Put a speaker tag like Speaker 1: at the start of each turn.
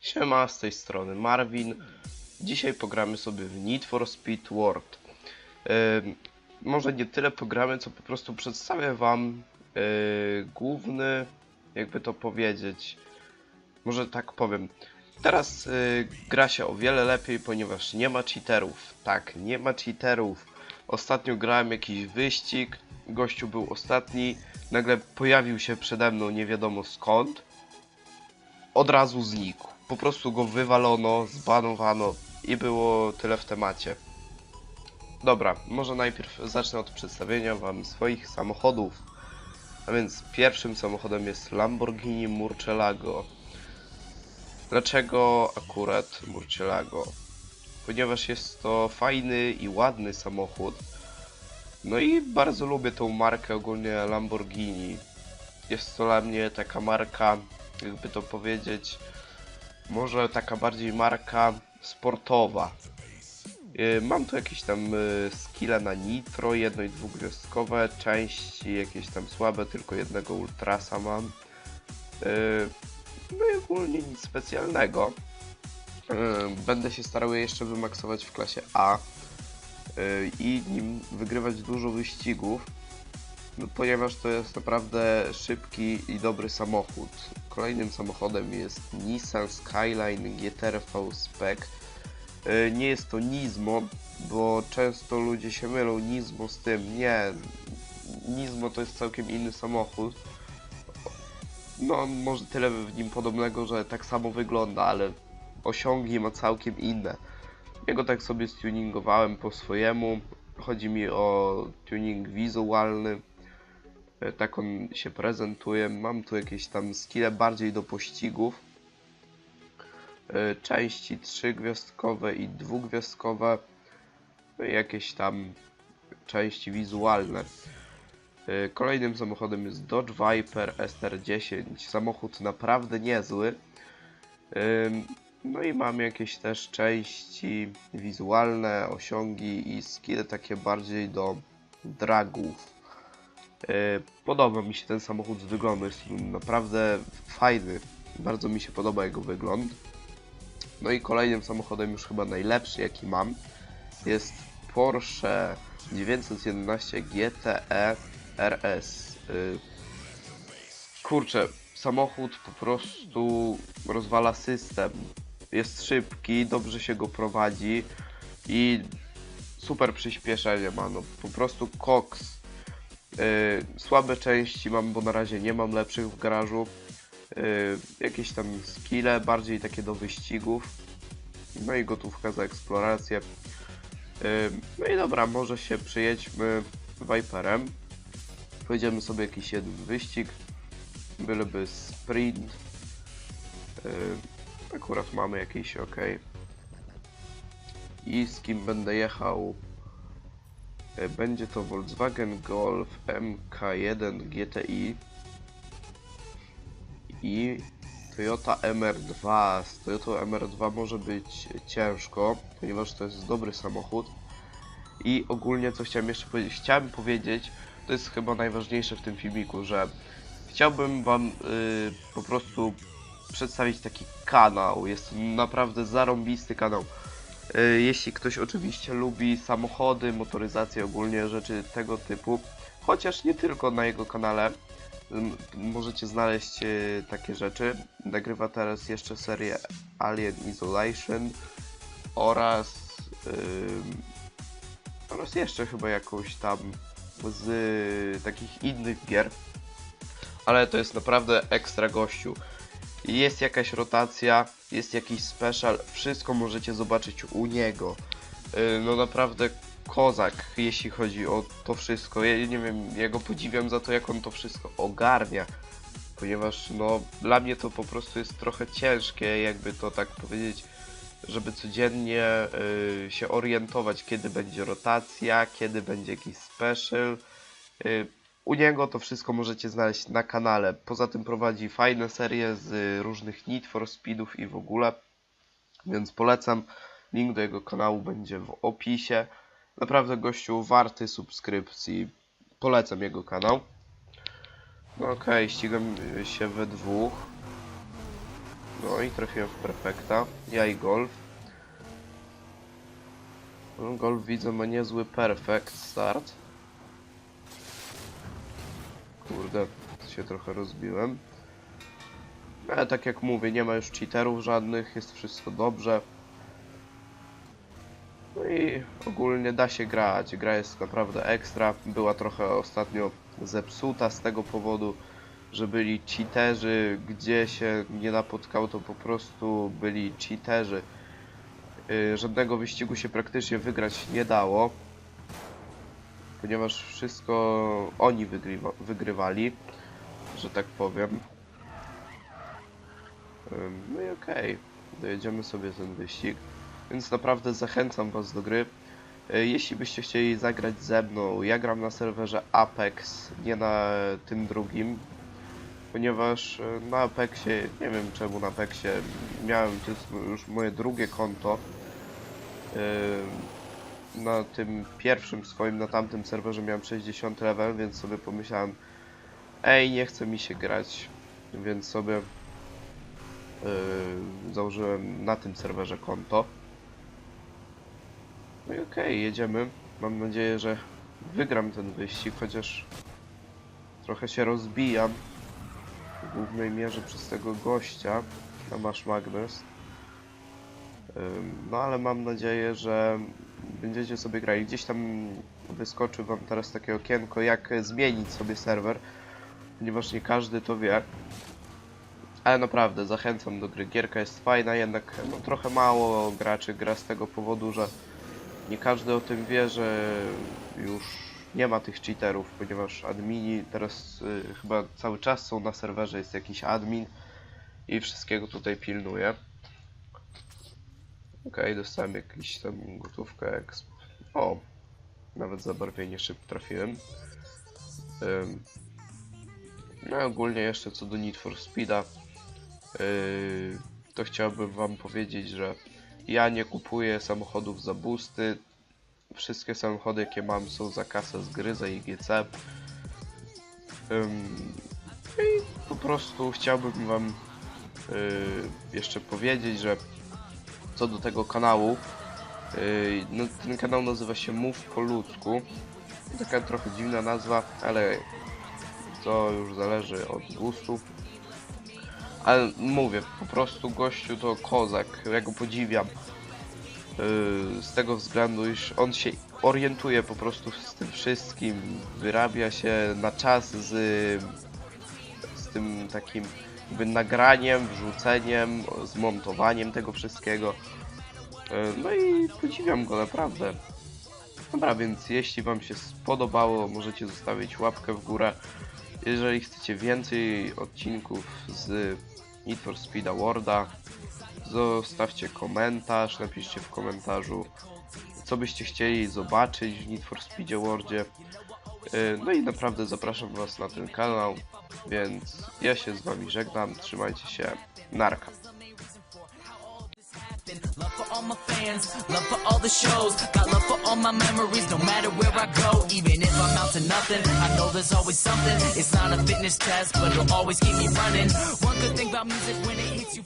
Speaker 1: Siema, z tej strony Marvin. Dzisiaj pogramy sobie w Need for Speed World. Ym, może nie tyle pogramy, co po prostu przedstawię wam yy, główny, jakby to powiedzieć, może tak powiem. Teraz yy, gra się o wiele lepiej, ponieważ nie ma cheaterów. Tak, nie ma cheaterów. Ostatnio grałem jakiś wyścig, gościu był ostatni, nagle pojawił się przede mną nie wiadomo skąd od razu znikł. Po prostu go wywalono, zbanowano i było tyle w temacie. Dobra, może najpierw zacznę od przedstawienia wam swoich samochodów. A więc pierwszym samochodem jest Lamborghini Murcielago. Dlaczego akurat Murcielago? Ponieważ jest to fajny i ładny samochód. No i bardzo lubię tą markę ogólnie Lamborghini. Jest to dla mnie taka marka, jakby to powiedzieć, może taka bardziej marka sportowa. Yy, Mam tu jakieś tam yy, skille na nitro, jedno i dwugwiazdkowe, części jakieś tam słabe, tylko jednego ultrasa mam. Yy, No i ogólnie nic specjalnego. Yy, Będę się starał je jeszcze wymaksować w klasie A yy, i nim wygrywać dużo wyścigów. No, ponieważ to jest naprawdę szybki i dobry samochód. Kolejnym samochodem jest Nissan Skyline GTR-V Spec. Yy, Nie jest to Nismo, bo często ludzie się mylą Nismo z tym. Nie, Nismo to jest całkiem inny samochód. No, może tyle w nim podobnego, że tak samo wygląda, ale osiągi ma całkiem inne. Jego tak sobie stuningowałem po swojemu. Chodzi mi o tuning wizualny. E, tak on się prezentuje. Mam tu jakieś tam skille bardziej do pościgów. E, Części trzygwiazdkowe i dwugwiazdkowe. I jakieś tam części wizualne. E, Kolejnym samochodem jest Dodge Viper SR10. Samochód naprawdę niezły. No i mam jakieś też części wizualne, osiągi i skille takie bardziej do dragów. E, Podoba mi się ten samochód z wyglądu, jest naprawdę fajny. Bardzo mi się podoba jego wygląd. No i kolejnym samochodem, już chyba najlepszy jaki mam, jest Porsche 911 GTE RS. Kurczę, samochód po prostu rozwala system. Jest szybki, dobrze się go prowadzi i super przyspieszenie ma. No, po prostu koks. Yy, słabe części mam, bo na razie nie mam lepszych w garażu. Yy, jakieś tam skille, bardziej takie do wyścigów. No i gotówka za eksplorację. Yy, no i dobra, może się przyjedźmy Viperem. Pojedziemy sobie jakiś jeden wyścig. Byleby sprint. Yy, akurat mamy jakiś ok. I z kim będę jechał? E, Będzie to Volkswagen Golf MK1 GTI i Toyota MR2. Z Toyota MR2 może być ciężko, ponieważ to jest dobry samochód. I ogólnie co chciałem jeszcze powiedzieć? Chciałem powiedzieć, to jest chyba najważniejsze w tym filmiku, że chciałbym wam y, po prostu przedstawić taki kanał. Jest to naprawdę zarąbisty kanał. Y, Jeśli ktoś oczywiście lubi samochody, motoryzację, ogólnie rzeczy tego typu, chociaż nie tylko na jego kanale, możecie znaleźć y, takie rzeczy. Nagrywa teraz jeszcze serię Alien Isolation oraz oraz jeszcze chyba jakąś tam z takich innych gier. Ale to jest naprawdę ekstra gościu. Jest jakaś rotacja, jest jakiś special, wszystko możecie zobaczyć u niego. Yy, No naprawdę kozak, jeśli chodzi o to wszystko. Ja nie wiem, ja go podziwiam za to, jak on to wszystko ogarnia. Ponieważ no, dla mnie to po prostu jest trochę ciężkie, jakby to tak powiedzieć, żeby codziennie yy, się orientować, kiedy będzie rotacja, kiedy będzie jakiś special. Yy, u niego to wszystko możecie znaleźć na kanale. Poza tym prowadzi fajne serie z różnych Need for Speedów i w ogóle. Więc polecam. Link do jego kanału będzie w opisie. Naprawdę gościu warty subskrypcji. polecam jego kanał. No okej, ścigam y, się we dwóch. No i trafiłem w perfekta. Ja i golf. Golf widzę ma niezły perfekt start. Kurde, się trochę rozbiłem. Ale tak jak mówię, nie ma już cheaterów żadnych, jest wszystko dobrze. No i ogólnie da się grać. Gra jest naprawdę ekstra. Była trochę ostatnio zepsuta z tego powodu, że byli cheaterzy. Gdzie się nie napotkał, to po prostu byli cheaterzy. Yy, żadnego wyścigu się praktycznie wygrać nie dało. Ponieważ wszystko oni wygrywa, wygrywali, że tak powiem. No i okej, dojedziemy sobie ten wyścig. Więc naprawdę zachęcam Was do gry. E, Jeśli byście chcieli zagrać ze mną, ja gram na serwerze Apex, nie na tym drugim. Ponieważ e, na Apexie, nie wiem czemu na Apexie, miałem to już moje drugie konto. Na tym pierwszym swoim, na tamtym serwerze miałem 60 level, więc sobie pomyślałem, ej, nie chce mi się grać, więc sobie yy, założyłem na tym serwerze konto. No i okej, jedziemy. Mam nadzieję, że wygram ten wyścig, chociaż trochę się rozbijam w głównej mierze przez tego gościa, na masz Magnus. Ym, No ale mam nadzieję, że będziecie sobie grali. Gdzieś tam wyskoczy wam teraz takie okienko, jak zmienić sobie serwer, ponieważ nie każdy to wie. Ale naprawdę, zachęcam do gry. Gierka jest fajna, jednak no, trochę mało graczy gra z tego powodu, że nie każdy o tym wie, że już nie ma tych cheaterów, ponieważ admini teraz y, chyba cały czas są na serwerze, jest jakiś admin i wszystkiego tutaj pilnuje. Okej, dostałem jakiś tam gotówkę exp. O, nawet zabarwienie szybko trafiłem. Ym, no ogólnie jeszcze co do Need for Speeda, yy, to chciałbym wam powiedzieć, że ja nie kupuję samochodów za boosty. Wszystkie samochody jakie mam są za kasę z gry, za IGC. Ym, I po prostu chciałbym wam yy, jeszcze powiedzieć, że do tego kanału, yy, no, ten kanał nazywa się Mów po ludzku. Taka trochę dziwna nazwa, ale to już zależy od gustu. Ale mówię, po prostu gościu to kozak, ja go podziwiam. Yy, z tego względu, iż on się orientuje po prostu z tym wszystkim, wyrabia się na czas z, z tym takim jakby nagraniem, wrzuceniem, zmontowaniem tego wszystkiego. Yy, No i podziwiam go naprawdę. Dobra, więc jeśli Wam się spodobało, możecie zostawić łapkę w górę. Jeżeli chcecie więcej odcinków z Need for Speed Awarda, zostawcie komentarz, napiszcie w komentarzu, co byście chcieli zobaczyć w Need for Speed Awardzie. Yy, No i naprawdę zapraszam Was na ten kanał, więc ja się z Wami żegnam, trzymajcie się, narka.
Speaker 2: Love for all my fans, love for all the shows. Got love for all my memories, no matter where I go. Even if I'm out to nothing, I know there's always something. It's not a fitness test, but it'll always keep me running. One good thing about music when it hits you,